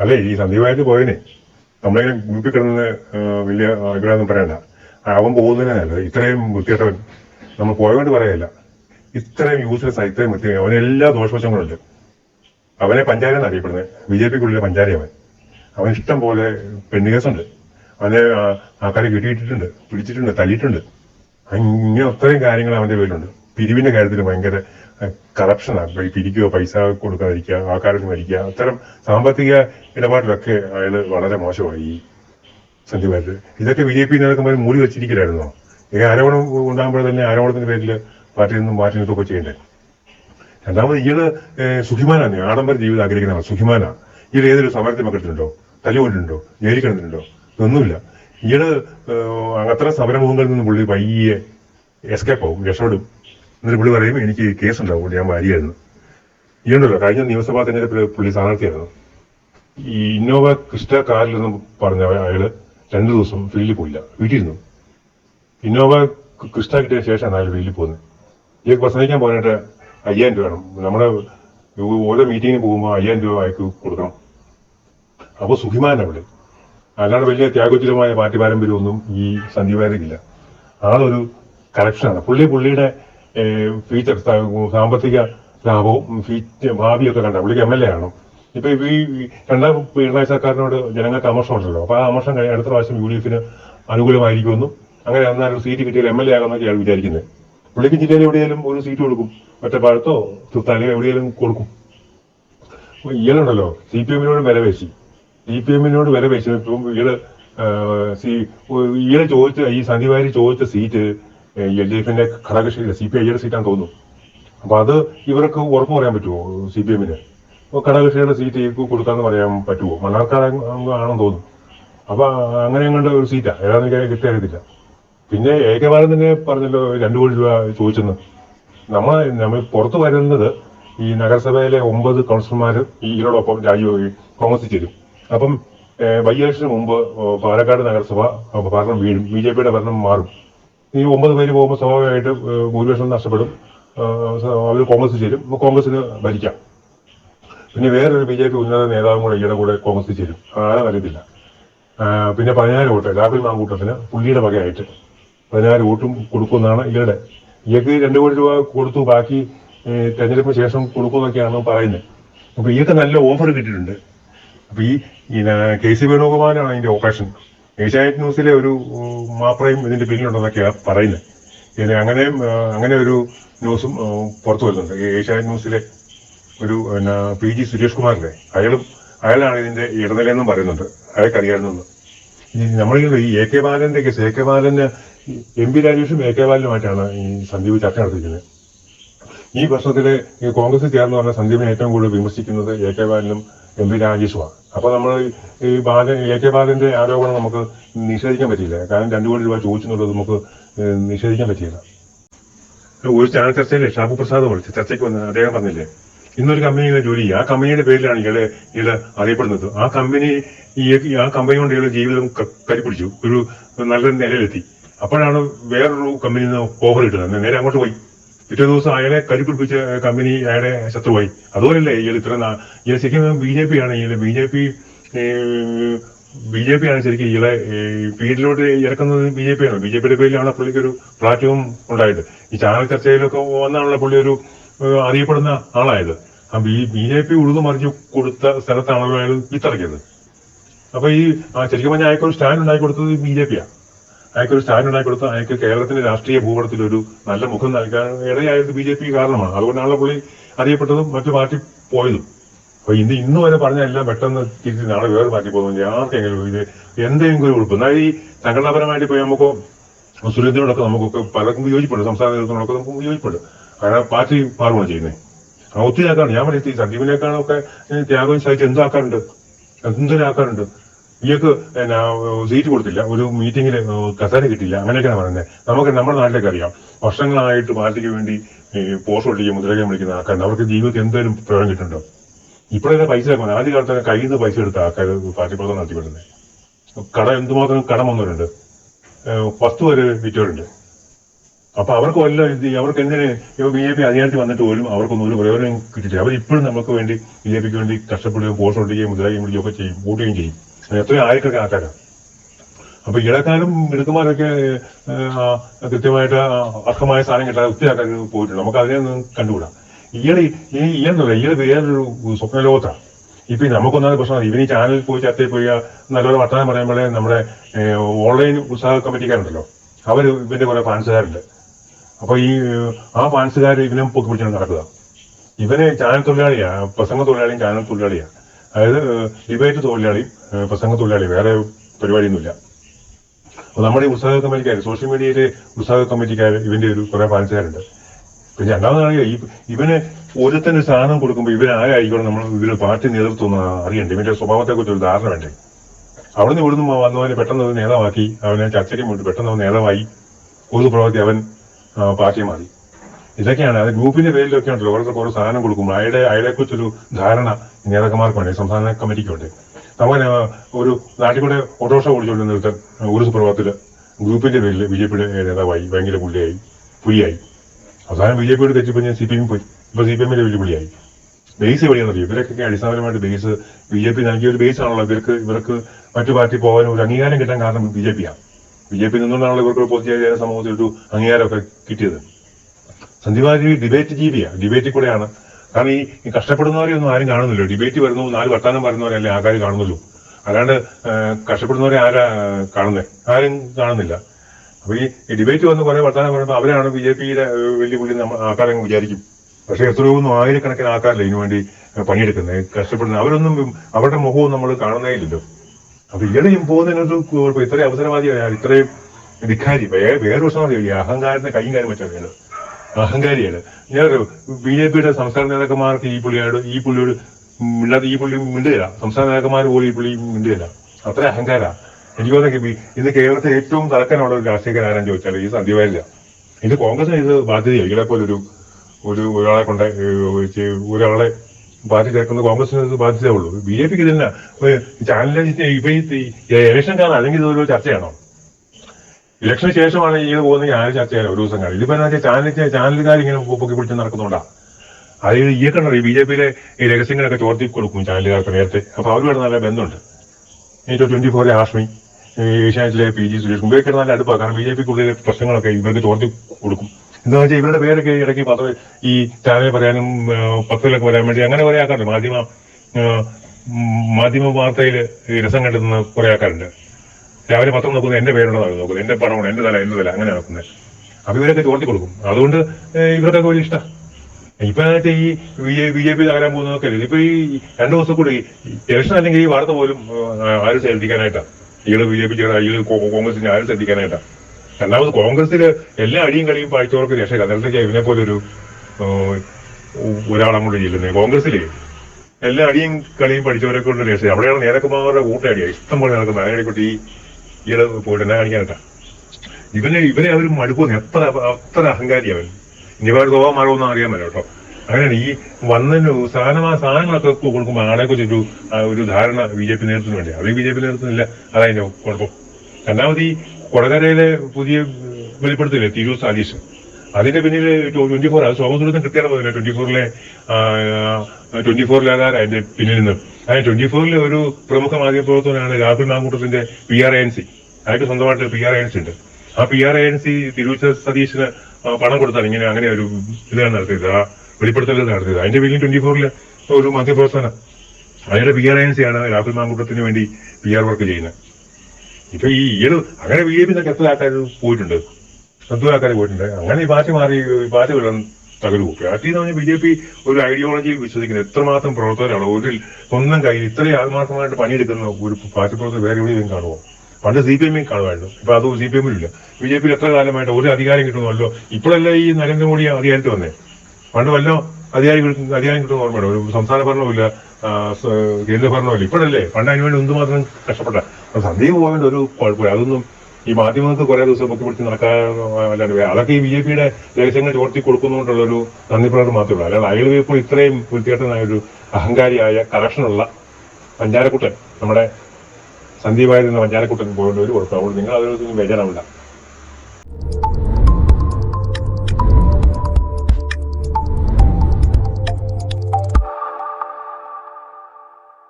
അല്ലേ ഈ സന്ദീപായിട്ട് പോയനെ നമ്മളിങ്ങനെ ഗ്രൂപ്പിൽ കിടന്ന് വലിയ ആഗ്രഹമൊന്നും പറയണ്ട. അവൻ പോകുന്നതിനല്ല ഇത്രയും വൃത്തികെട്ടവൻ നമ്മൾ പോയതുകൊണ്ട് പറയല്ല. ഇത്രയും യൂസ്ലെസ് ഇത്രയും വൃത്തി അവന് എല്ലാ ദോഷവശങ്ങളുണ്ട്. അവനെ പഞ്ചാര എന്നറിയപ്പെടുന്നത് ബി ജെ പിക്കുള്ളിലെ പഞ്ചാരി അവൻ. അവൻ ഇഷ്ടം പോലെ പെണ്ണുകേസുണ്ട് അവനെ ആ- ആൾക്കാരെ കിട്ടിയിട്ടിട്ടുണ്ട് പിടിച്ചിട്ടുണ്ട് തല്ലിയിട്ടുണ്ട്. ഇങ്ങനെ അത്രയും കാര്യങ്ങൾ അവന്റെ പേരിലുണ്ട്. പിരിവിന്റെ കാര്യത്തിൽ ഭയങ്കര കറപ്ഷനാണ് പിരിക്കുക പൈസ കൊടുക്കാതിരിക്കുക ആൾക്കാർക്ക് മരിക്കുക അത്തരം സാമ്പത്തിക ഇടപാടിലൊക്കെ അയാൾ വളരെ മോശമായി സന്ധ്യമായിട്ട് ഇതൊക്കെ ബി ജെ പി നേതാക്കന്മാർ മൂടി വെച്ചിരിക്കലായിരുന്നോ? ഈ ആരോപണം ഉണ്ടാകുമ്പോൾ തന്നെ ആരോപണത്തിന്റെ പേരിൽ പാർട്ടിയിൽ നിന്നും മാറ്റി നിർത്തുകയൊക്കെ ചെയ്യണ്ടേ? രണ്ടാമത് ഇയാൾ സുഖിമാനാണ്. ആഡംബര ജീവിതം ആഗ്രഹിക്കുന്നതാണ് സുഖിമാനാണ് ഇയാൾ ഏതൊരു സമരത്തിൽ പങ്കെടുത്തിട്ടുണ്ടോ? തല്ലുകൊണ്ടിട്ടുണ്ടോ? ജയിലിൽ കിടന്നിട്ടുണ്ടോ ഇതൊന്നുമില്ല. ഇയാൾ അത്തരം സമരമുഖങ്ങളിൽ നിന്ന് പുള്ളി പയ്യെ എസ്കേപ്പ് ആവും രക്ഷപ്പെടും. എന്നിട്ട് പുള്ളി പറയും എനിക്ക് കേസ് ഉണ്ടാവും ഞാൻ ഭാര്യയായിരുന്നു ഉണ്ടല്ലോ കഴിഞ്ഞ നിയമസഭാ തെരഞ്ഞെടുപ്പിൽ പുള്ളി സ്ഥാനാർത്ഥിയായിരുന്നു. ഈ ഇന്നോവ ക്രിസ്റ്റ കാറിൽ നിന്നും പറഞ്ഞ അയാൾ രണ്ടു ദിവസം ഫീൽഡിൽ പോയില്ല വീട്ടിലിരുന്നു ഇന്നോവ ക്രിസ്റ്റ കിട്ടിയ ശേഷമാണ് അയാൾ ഫീൽഡിൽ പോകുന്നത്. ഈ പ്രസംഗിക്കാൻ പോകാനായിട്ട് അയ്യായിരം രൂപ വേണം. നമ്മുടെ ഓരോ മീറ്റിങ്ങിന് പോകുമ്പോൾ അയ്യായിരം രൂപ അയക്ക് കൊടുക്കണം. അപ്പൊ സുഖിമാനാണ് അവിടെ അല്ലാണ്ട് വലിയ ത്യാഗോചിതമായ പാർട്ടി പാരമ്പര്യമൊന്നും ഈ സന്ദീപാരക്കില്ല ആളൊരു കറക്ഷനാണ് പുള്ളി പുള്ളിയുടെ ഫീച്ചർ സാമ്പത്തിക ലാഭവും ഭാവിയൊക്കെ കണ്ട. പുള്ളിക്ക് എം എൽ എ ആണ്. ഇപ്പൊ ഈ രണ്ടാം പിണറായി സർക്കാരിനോട് ജനങ്ങൾക്ക് അമർഷം ഉണ്ടല്ലോ അപ്പൊ ആ അമർഷം കഴിഞ്ഞ അടുത്ത പ്രാവശ്യം യു ഡി എഫിന് അനുകൂലമായിരിക്കുമെന്നും അങ്ങനെ എന്നാൽ ഒരു സീറ്റ് കിട്ടിയാൽ എം എൽ എ ആകുമെന്നൊക്കെ അയാൾ വിചാരിക്കുന്നത്. പുള്ളിക്ക് ജില്ലയിൽ എവിടെയെങ്കിലും ഒരു സീറ്റ് കൊടുക്കും. ഒറ്റപ്പാലത്തോ തൃത്താലയോ എവിടെയെങ്കിലും കൊടുക്കും. ഇയാളുണ്ടല്ലോ സി പി എമ്മിനോട് വില പേശി. സി പി എമ്മിനോട് വില പേശിയപ്പം ഇയാൾ സി- ഇയാൾ ചോദിച്ച ഈ സന്ധിവാരി ചോദിച്ച സീറ്റ് എൽ ഡി എഫിന്റെ ഘടകക്ഷിയിലെ സി പി ഐയുടെ സീറ്റാന്ന് തോന്നുന്നു. അപ്പൊ അത് ഇവർക്ക് ഉറപ്പ് പറയാൻ പറ്റുമോ സി പി എമ്മിന്? ഘടകകക്ഷിയുടെ സീറ്റ് കൊടുക്കാന്ന് പറയാൻ പറ്റുമോ? മണ്ണാർക്കാട് ആണെന്ന് തോന്നുന്നു. അപ്പൊ അങ്ങനെ അങ്ങോട്ട് ഒരു സീറ്റാ? ഏതാന്ന് കിട്ടിയറിയത്തില്ല. പിന്നെ എ കെ ബാലൻ തന്നെ പറഞ്ഞല്ലോ രണ്ടു കോടി രൂപ ചോദിച്ചെന്ന്. നമ്മൾ നമ്മൾ പുറത്തു വരുന്നത് ഈ നഗരസഭയിലെ ഒമ്പത് കൗൺസിലർമാർ ഇതിനോടൊപ്പം രാജീവ് കോൺഗ്രസ് ചേരും. അപ്പം ഇലക്ഷന് മുമ്പ് പാലക്കാട് നഗരസഭ ഭരണം വീഴും. ബി ജെ പിയുടെ ഭരണം മാറും. ഈ ഒമ്പത് പേര് പോകുമ്പോൾ സ്വാഭാവികമായിട്ട് ഭൂരിപക്ഷം നഷ്ടപ്പെടും. അവർ കോൺഗ്രസ് ചേരും. കോൺഗ്രസിന് ഭരിക്കാം. പിന്നെ വേറൊരു ബി ജെ പി ഉന്നത നേതാവും കൂടെ ഈയുടെ കൂടെ കോൺഗ്രസ് ചേരും. ആരും അറിയത്തില്ല. പിന്നെ പതിനായിരം വോട്ട് രാഹുൽ മാങ്കൂട്ടത്തിന് പുള്ളിയുടെ വകയായിട്ട് പതിനായിരം വോട്ടും കൊടുക്കുമെന്നാണ് ഇയാളുടെ ഇയാൾക്ക് രണ്ടു കോടി രൂപ കൊടുത്തു ബാക്കി തെരഞ്ഞെടുപ്പിന് ശേഷം കൊടുക്കുമെന്നൊക്കെയാണ് പറയുന്നത്. അപ്പൊ ഇയാൾക്ക് നല്ല ഓഫർ കിട്ടിയിട്ടുണ്ട്. അപ്പൊ ഈ കെ സി വേണുഗോപാലാണ് അതിന്റെ ഓപ്പറേഷൻ. ഏഷ്യാനെറ്റ് ന്യൂസിലെ ഒരു മാപ്രയും ഇതിന്റെ പിന്നിലുണ്ടെന്നൊക്കെയാണ് പറയുന്നത്. പിന്നെ അങ്ങനെ അങ്ങനെ ഒരു ന്യൂസും പുറത്തു വരുന്നുണ്ട്. ഏഷ്യാനെറ്റ് ന്യൂസിലെ ഒരു പിന്നെ പി ജി സുരേഷ് കുമാറില്ലേ? അയാളും അയാളാണ് ഇതിന്റെ ഇടനിലയെന്നും പറയുന്നുണ്ട്. അയാൾക്ക് അറിയാവുന്നത് ഈ നമ്മളിങ്ങനെ ഈ എ കെ ബാലന്റെ കേസ് എ കെ ബാലന് എം പി രാജേഷും എ കെ ബാലനുമായിട്ടാണ് ഈ സന്ദീപ് ചർച്ച നടത്തിയിരിക്കുന്നത്. ഈ ഈ കോൺഗ്രസ് ചേർന്ന് പറഞ്ഞ സന്ദീപിനെ ഏറ്റവും കൂടുതൽ വിമർശിക്കുന്നത് എ കെ ബാലനും എം പി രാജേഷുമാണ് അപ്പൊ നമ്മൾ ഈ ബാലൻ എ കെ ബാലന്റെ ആരോപണം നമുക്ക് നിഷേധിക്കാൻ പറ്റിയില്ല. കാരണം രണ്ടു കോടി രൂപ ചോദിച്ചെന്നുള്ളത് നമുക്ക് നിഷേധിക്കാൻ പറ്റിയില്ല. ഒരു ചാനൽ ചർച്ചയിലെ ഷാബു പ്രസാദ് വിളിച്ച് ചർച്ചയ്ക്ക് വന്ന് അദ്ദേഹം പറഞ്ഞില്ലേ ഇന്നൊരു കമ്പനിയിലെ ജോലി ചെയ്യുക ആ കമ്പനിയുടെ പേരിലാണ് ഇയാളെ ഇയാളെ അറിയപ്പെടുന്നത്. ആ കമ്പനി ആ കമ്പനി കൊണ്ട് ഇയാളെ ജീവിതം കരിപ്പിടിച്ചു. ഒരു നല്ല നിലയിലെത്തി. അപ്പോഴാണ് വേറൊരു കമ്പനിയിൽ നിന്ന് ഓഫർ കിട്ടുന്നത്. നേരെ അങ്ങോട്ട് പോയി. പിറ്റേ ദിവസം അയാളെ കരുപ്പിടിപ്പിച്ച കമ്പനി അയാളെ ശത്രുവായി. അതുപോലല്ലേ ഇയാൾ ഇത്ര ഇയാൾ ശരിക്കും ബി ജെ പി ആണ്. ഇയാൾ B J P B J P ആണ് ശരിക്കും ഇയാളെ ഫീൽഡിലോട്ട് ഇറക്കുന്നത് ബി ജെ പി ആണ്. ബി ജെ പിയുടെ പേരിലാണ് പുള്ളിക്ക് ഒരു പ്ലാറ്റ്ഫോം ഉണ്ടായത്. ഈ ചാനൽ ചർച്ചയിലൊക്കെ വന്നാണല്ലോ പുള്ളി ഒരു അറിയപ്പെടുന്ന ആളായത്. ആ ബി ജെ പി ഉഴുതു മറിച്ച് കൊടുത്ത സ്ഥലത്താണല്ലോ അയാൾ വിത്തിറക്കിയത് അപ്പൊ ഈ ശരിക്കും പറഞ്ഞാൽ അയാൾക്കൊരു സ്റ്റാൻഡ് ഉണ്ടാക്കി കൊടുത്തത് ബി ജെ പിയാണ് അയാൾക്കൊരു സ്റ്റാൻഡ് ഉണ്ടാക്കി കൊടുത്ത അയാൾക്ക് കേരളത്തിന്റെ രാഷ്ട്രീയ ഭൂപടത്തിൽ ഒരു നല്ല മുഖം നൽകാൻ ഇടയായത് ബി ജെ പി കാരണമാണ്. അതുകൊണ്ടാണല്ലോ പുള്ളി അറിയപ്പെട്ടതും മറ്റു മാറ്റി പോയതും. അപ്പൊ ഇന്ന് ഇന്ന് വരെ പറഞ്ഞ എല്ലാം പെട്ടെന്ന് തിരിച്ച് നാളെ വേറെ മാറ്റി പോകുന്നു. ആർക്കെങ്കിലും ഇത് എന്തെങ്കിലും ഒരു കുഴപ്പം എന്നാൽ ഈ സംഘടനാപരമായിട്ട് പോയി നമുക്ക് സുരേന്ദ്രനോടൊക്കെ നമുക്കൊക്കെ പലർക്കും വിയോജിപ്പുണ്ട് സംസ്ഥാന നേതൃത്വങ്ങളൊക്കെ നമുക്ക് വിയോജിപ്പുണ്ട് കാരണം പാർട്ടി മാറുകയാണ് ചെയ്യുന്നത് ഒത്തിരി ആക്കാണ് ഞാൻ പറയുന്നത് ഈ സന്ദീപിനേക്കാളൊക്കെ ത്യാഗം സഹിച്ച് എന്താക്കാറുണ്ട് എന്തിനാക്കാറുണ്ട് ഇയാൾക്ക് എന്നാ സീറ്റ് കൊടുത്തില്ല. ഒരു മീറ്റിംഗിൽ കസേര കിട്ടില്ല അങ്ങനെയൊക്കെയാണ് പറയുന്നത്. നമുക്ക് നമ്മുടെ നാട്ടിലേക്ക് അറിയാം. വർഷങ്ങളായിട്ട് പാർട്ടിക്ക് വേണ്ടി പോസ്റ്റ് ഒട്ടിക്കുക മുദ്രകം വിളിക്കുന്ന ആൾക്കാരുണ്ട്. അവർക്ക് ജീവിതത്തിൽ എന്തെങ്കിലും പ്രയോജനം കിട്ടുന്നുണ്ടോ? ഇപ്പോഴത്തെ പൈസ ആദ്യ കാലത്തൊക്കെ കയ്യിൽ നിന്ന് പൈസ എടുത്ത ആൾക്കാർ പാർട്ടി പ്രവർത്തനം നടത്തിക്കൊണ്ടിരുന്നത്. കട എന്തുമാത്രം കടം വന്നവരുണ്ട്? വസ്തു വരെ വിറ്റവരുണ്ട്. അപ്പൊ അവർക്ക് വല്ല ഇത് അവർക്ക് എന്തിന് ഇപ്പൊ ബി ജെ പി അധികാരത്തിൽ വന്നിട്ട് പോലും അവർക്കൊന്നും ഒരു പ്രയോജനം കിട്ടിയില്ല അവർ ഇപ്പോഴും നമുക്ക് വേണ്ടി ബി ജെ പിക്ക് വേണ്ടി കഷ്ടപ്പെടുകയും പോസ്റ്റ് ഒട്ടിക്കുകയും മുതലായും വിളിക്കുകയും ഒക്കെ ചെയ്യും വോട്ടുകയും ചെയ്യും. എത്രയും ആയിരക്കണക്കിന് ആൾക്കാരാണ്. അപ്പൊ ഇടക്കാലം മിടുക്കന്മാരൊക്കെ കൃത്യമായിട്ട് അർഹമായ സാധനം കിട്ടാതെ ഒത്തിരി ആൾക്കാർ പോയിട്ടുണ്ട്. നമുക്ക് അതിനെ കണ്ടുകൂടാ. ഈയിടെ ഈ ഈയെന്നല്ല ഈയിടെ വേറൊരു സ്വപ്ന ലോകത്താണ് ഇപ്പൊ നമുക്കൊന്നാമത് പ്രശ്നം ഇവന് ചാനലിൽ പോയി ചർച്ചയിൽ പോയി നല്ലൊരു വർത്തമാനം പറയുമ്പോഴേ നമ്മുടെ ഓൺലൈൻ ഉത്സാഹ കമ്മിറ്റിക്കാരുണ്ടല്ലോ. അവർ ഇവന്റെ കുറെ ഫാൻസുകാരുണ്ട് അപ്പൊ ഈ ആ ഫാൻസുകാർ ഇവനെ പൊക്കി പിടിച്ചാണ് നടക്കുക. ഇവന് ചാനൽ തൊഴിലാളിയാ പ്രസംഗ തൊഴിലാളിയും ചാനൽ തൊഴിലാളിയാ. അതായത് ഡിബേറ്റ് തൊഴിലാളി പ്രസംഗ തൊഴിലാളി വേറെ പരിപാടിയൊന്നുമില്ല. അപ്പൊ നമ്മുടെ ഈ ഉത്സാഹ കമ്മിറ്റിക്കാർ സോഷ്യൽ മീഡിയയിലെ ഉത്സാഹ കമ്മിറ്റിക്കാർ ഇവന്റെ ഒരു കുറെ ഫാൻസുകാരുണ്ട്. പിന്നെ രണ്ടാമതാണ് ഇവന് ഒരു സാധനം കൊടുക്കുമ്പോൾ ഇവൻ ആരായിരിക്കണം? നമ്മൾ ഇവർ പാർട്ടി നേതൃത്വം അറിയണ്ടേ? ഇവന്റെ സ്വഭാവത്തെ കുറിച്ച് ഒരു ധാരണ വേണ്ടേ? അവിടുന്ന് ഇവിടുന്ന് വന്നവനെ പെട്ടെന്ന് നേതാവാക്കി അവനെ ചർച്ചയ്ക്ക് മുന്നിട്ട് പെട്ടെന്ന് അവൻ നേതാവായി ഒരു പ്രവൃത്തി അവൻ പാർട്ടി മാറി. ഇതൊക്കെയാണ്. അത് ഗ്രൂപ്പിന്റെ പേരിലൊക്കെ ഉണ്ടല്ലോ. ഓരോരുത്തർക്ക് ഓരോ സാധനം കൊടുക്കുമ്പോൾ അയാളെ അയാളെക്കുറിച്ചൊരു ധാരണ നേതാക്കന്മാർക്കുണ്ട്. സംസ്ഥാന കമ്മിറ്റിക്കുണ്ട്. നമുക്ക് ഒരു നാട്ടിൽ കൂടെ ഓട്ടോഷ ഓടിച്ചുകൊണ്ടിരുന്ന ഒരുത്തൻ ഒരു സുപ്രഭാതത്തിൽ ഗ്രൂപ്പിന്റെ പേരിൽ ബി ജെ പിയുടെ നേതാവായി ഭയങ്കര പുള്ളിയായി പുലിയായി. അവസാനം ബി ജെ പിയുടെ തെറ്റിപ്പോൾ ഞാൻ സി പി എം പോയി. ഇപ്പൊ സി പി എമ്മിന്റെ വെല്ലുവിളിയായി ബേസ് എവിടെയാണെന്നറിയോ ഇവരൊക്കെ അടിസ്ഥാനപരമായിട്ട് ബേസ് ബി ജെ പി നൽകിയ ഒരു ബേസ് ആണല്ലോ. ഇവർക്ക് ഇവർക്ക് മറ്റു പാർട്ടി പോകാൻ ഒരു അംഗീകാരം കിട്ടാൻ കാരണം ബി ജെ പിയാണ് ബി ജെ പി നിന്നുകൊണ്ടാണല്ലോ ഇവർക്ക് പൊതുജന സമൂഹത്തിൽ ഒരു അംഗീകാരമൊക്കെ കിട്ടിയത്. സന്ദീപാജി ഡിബേറ്റ് ജീവിയാ. ഡിബേറ്റിൽ കൂടെയാണ്. കാരണം ഈ കഷ്ടപ്പെടുന്നവരെ ഒന്നും ആരും കാണുന്നില്ല ഡിബേറ്റ് വരുന്നു നാല് വർത്താനം പറയുന്നവരല്ലേ ആൾക്കാർ കാണുന്നുള്ളൂ. അല്ലാണ്ട് കഷ്ടപ്പെടുന്നവരെ ആരാ കാണുന്നേ? ആരും കാണുന്നില്ല. അപ്പൊ ഈ ഡിബേറ്റ് വന്ന് കുറെ വർത്താനം പറയുമ്പോൾ അവരാണ് ബി ജെ പിയുടെ നമ്മൾ ആൾക്കാരെ വിചാരിക്കും. പക്ഷെ എത്രയോ ഒന്നും ആയിരക്കണക്കിന് ആൾക്കാരല്ലേ ഇതിനു വേണ്ടി പണിയെടുക്കുന്നത് കഷ്ടപ്പെടുന്നത് അവരൊന്നും അവരുടെ മുഖവും നമ്മൾ കാണുന്നേ ഇല്ലല്ലോ. അപ്പൊ ഇയാളെ പോകുന്നതിനൊരു കുഴപ്പം ഇത്രയും അവസരവാദിയാണ് ഇത്രയും ധിക്കാരി വേറെ വേറെ പ്രശ്നം ഈ അഹങ്കാരത്തിന് കൈയും കാര്യം വെച്ചാൽ അഹങ്കാരിയാണ്. ഞാൻ ബി ജെ പിയുടെ സംസ്ഥാന നേതാക്കന്മാർക്ക് ഈ പുള്ളിയോട് ഈ പുള്ളിയോട് ഇല്ലാതെ ഈ പുള്ളി മിണ്ടുകയില്ല. സംസ്ഥാന നേതാക്കന്മാർ പോലും ഈ പുള്ളി മിണ്ടുകയില്ല. അത്ര അഹങ്കാര. എനിക്ക് തോന്നുന്നു ഇന്ന് കേരളത്തിൽ ഏറ്റവും തലക്കനുള്ള ഒരു രാഷ്ട്രീയക്കാരാണെന്ന് ചോദിച്ചാൽ ഈ സന്ധ്യവാരില്ല ഇത് കോൺഗ്രസിന് ഇത് ബാധ്യതയാണ് ഇയാളെ പോലെ ഒരു ഒരു ഒരാളെ കൊണ്ട് ഒരാളെ പാർട്ടി ചേർക്കുന്ന കോൺഗ്രസിന് ഇത് ബാധ്യതയേ ഉള്ളൂ. ബി ജെ പിക്ക് ഇതില്ല ചാനലിൽ ഇപ്പൊ ഈ ഇലക്ഷൻ കാണാൻ അല്ലെങ്കിൽ ഇതൊരു ചർച്ചയാണോ? ഇലക്ഷന് ശേഷമാണ് ഇങ്ങനെ പോകുന്നത് ഞാൻ ചർച്ച ചെയ്യാൻ ഒരു ദിവസം കാണും ഇതിപ്പോ എന്താ വെച്ചാൽ ചാനൽ ചാനലുകാർ ഇങ്ങനെ പൊക്കി പിടിച്ച് നടക്കുന്നുണ്ടാ. അത് ഈ കണ്ടോ ബി ജെ പിയിലെ ഈ രഹസ്യങ്ങളൊക്കെ ചോർത്തി കൊടുക്കും ചാനലുകാർക്ക് നേരത്തെ. അപ്പൊ അവരുമായിട്ട് നല്ല ബന്ധമുണ്ട്. ഏറ്റവും ട്വന്റി ഫോറിലെ ആഷ്മി ഈ ഏഷ്യാനെറ്റിലെ പി ജി സുരേഷ് ഇവരൊക്കെ നല്ല അടുപ്പാണ് കാരണം ബി ജെ പിക്കുള്ളിലെ പ്രശ്നങ്ങളൊക്കെ ഇവർക്ക് ചോർത്തി കൊടുക്കും. എന്താ വെച്ചാൽ ഇവരുടെ പേരൊക്കെ ഇടയ്ക്ക് പത്ര ഈ ചാനൽ പറയാനും പത്രത്തിലൊക്കെ പറയാൻ വേണ്ടി അങ്ങനെ കുറെ ആൾക്കാരുണ്ട് മാധ്യമ മാധ്യമ വാർത്തയിൽ രസം കണ്ടെത്തുന്ന കുറെ ആൾക്കാരുണ്ട് രാവിലെ പത്രം നോക്കുന്നത് എന്റെ പേരുള്ളതാണ് നോക്കുന്നത് എന്റെ പണമാണ് എന്റെ തല എന്റെ തല അങ്ങനെ നോക്കുന്നത് അപ്പൊ ഇവരൊക്കെ ചോർത്തി കൊടുക്കും. അതുകൊണ്ട് ഇവർക്കൊക്കെ വലിയ ഇഷ്ടം. ഇപ്പൊ എന്നിട്ട് ഈ ബി ജെ പി തകരാൻ പോകുന്നതൊക്കെ അല്ലേ? ഇപ്പൊ ഈ രണ്ടു ദിവസം കൂടി ഇലക്ഷൻ അല്ലെങ്കിൽ ഈ വാർത്ത പോലും ആരും ശ്രദ്ധിക്കാനായിട്ടാ? ഈ ബി ജെ പി ഈൾ കോൺഗ്രസിന് ആരും ശ്രദ്ധിക്കാനായിട്ടാ? രണ്ടാമത് കോൺഗ്രസിൽ എല്ലാ അടിയും കളിയും പായിച്ചവർക്ക് രക്ഷയില്ല നേരത്തെ ഇവനെ പോലെ ഒരു ഒരാളങ്ങോട്ട് ചെല്ലുന്നത് കോൺഗ്രസിൽ എല്ലാ അടിയും കളിയും പഠിച്ചവരൊക്കെ ഉള്ള രക്ഷ അവിടെയാണ് നേരക്കുമാരുടെ കൂട്ടടിയാണ് ഇഷ്ടം പോലെ നടക്കുന്നത് അതിനെക്കുട്ടി ഈ ഈൾ പോയിട്ട് കാണിക്കാൻ കാണിക്കാനായിട്ടാ ഇവനെ ഇവനെ അവർ മടുക്കുന്നു. എത്ര അത്ര അഹങ്കാരി അവൻ. ഇനി വേറെ സ്വഭാവം മാറുമെന്ന് അറിയാൻ പറ്റും കേട്ടോ. അങ്ങനെയാണ് ഈ വന്നതിന് സാധനമാ സാധനങ്ങളൊക്കെ കൊടുക്കുമ്പോൾ ആളെ കുറിച്ച് ഒരു ധാരണ ബി ജെ പി നേതൃത്വത്തിന് വേണ്ടി അത് ബി ജെ പി നേതൃത്വമില്ല അതതിന്റെ കുഴപ്പം. രണ്ടാമത് ഈ കൊടകരയിലെ പുതിയ വെളിപ്പെടുത്തില്ലേ തിരൂർ സാലീസ് അതിന്റെ പിന്നിൽ ട്വന്റി ഫോർ അത് സ്വാതന്ത്ര്യത്തിന് കൃത്യമാണ് പോകുന്നില്ല ട്വന്റി ഫോറിലെ ട്വന്റി ഫോറിലേതാര അതിന്റെ പിന്നിൽ നിന്ന്. അതായത് ട്വന്റി ഫോറിലെ ഒരു പ്രമുഖ മാധ്യമ പ്രവർത്തകനാണ് രാഹുൽ മാങ്കൂട്ടത്തിന്റെ പി ആർ എൻ സി. അയാൾക്ക് സ്വന്തമായിട്ട് പി ആർ ഏജൻസി ഉണ്ട്. ആ പി ആർ ഏജൻസി തിരുവച്ച സതീഷിന് പണം കൊടുത്താണ് ഇങ്ങനെ അങ്ങനെ ഒരു ഇതാണ് നടത്തിയത് ആ വെളിപ്പെടുത്തൽ നടത്തിയത്. അതിന്റെ പേരിൽ ട്വന്റി ഫോറിൽ ഒരു മധ്യപ്രവർത്തനം അയാളുടെ പി ആർ ഏജൻസിയാണ് രാഹുൽ മാങ്കൂട്ടത്തിന് വേണ്ടി പി ആർ വർക്ക് ചെയ്യുന്നത്. ഇപ്പൊ ഈ ഈയൊരു അങ്ങനെ ബി ജെ പി എത്ര ആൾക്കാർ പോയിട്ടുണ്ട്. ശ്രദ്ധ ആൾക്കാർ പോയിട്ടുണ്ട്. അങ്ങനെ ഈ പാർട്ടി മാറി പാർട്ടി വിടാൻ തകരു പാർട്ടി എന്ന് പറഞ്ഞാൽ ബി ജെ പി ഒരു ഐഡിയോളജിയിൽ വിശ്വസിക്കുന്നത് എത്രമാത്രം പ്രവർത്തകരാണ്. ഒരു സ്വന്തം കയ്യിൽ ഇത്രയും ആത്മാർത്ഥമായിട്ട് പണിയെടുക്കുന്ന ഒരു പാർട്ടി പ്രവർത്തകർ വേറെ എവിടെയും കാണുമോ? പണ്ട് സി പി എമ്മിൽ കാണുമായിരുന്നു. ഇപ്പൊ അത് സി പി എമ്മിലില്ല ബി ജെ പിയിൽ എത്ര കാലമായിട്ട് ഒരു അധികാരം കിട്ടുന്നല്ലോ ഇപ്പോഴല്ല ഈ നരേന്ദ്രമോദി അധികാരത്തിൽ വന്നേ? പണ്ട് വല്ലോ അധികാരം അധികാരം കിട്ടുന്ന ഓർമ്മയാണ് ഒരു സംസ്ഥാന സ- കേന്ദ്ര ഭരണവുമില്ല ഇപ്പോഴല്ലേ? പണ്ട് അതിനുവേണ്ടി എന്തുമാത്രം കഷ്ടപ്പെട്ട? സന്ദീപ് പോകേണ്ട ഒരു കുഴപ്പമില്ല. അതൊന്നും ഈ മാധ്യമങ്ങൾക്ക് കുറെ ദിവസം പൊക്കി പിടിച്ച് വേ- അതൊക്കെ ഈ ബി ജെ പിയുടെ രഹസ്യങ്ങൾ ചോർത്തി കൊടുക്കുന്നതുകൊണ്ടുള്ള ഒരു നന്ദി പ്രകടനം മാത്രമേ ഉള്ളൂ. അല്ലാതെ അയാൾ ഇത്രയും വൃത്തികെട്ടനായ ഒരു അഹങ്കാരിയായ കറക്ഷനുള്ള അഞ്ചാരക്കുട്ടൻ നമ്മുടെ സന്ദീപായിരുന്ന പഞ്ചാരക്കുട്ടൻ പോകേണ്ട ഒരു കുഴപ്പം അതുകൊണ്ട് നിങ്ങൾ അതിനൊന്നും ബേജാറാവില്ല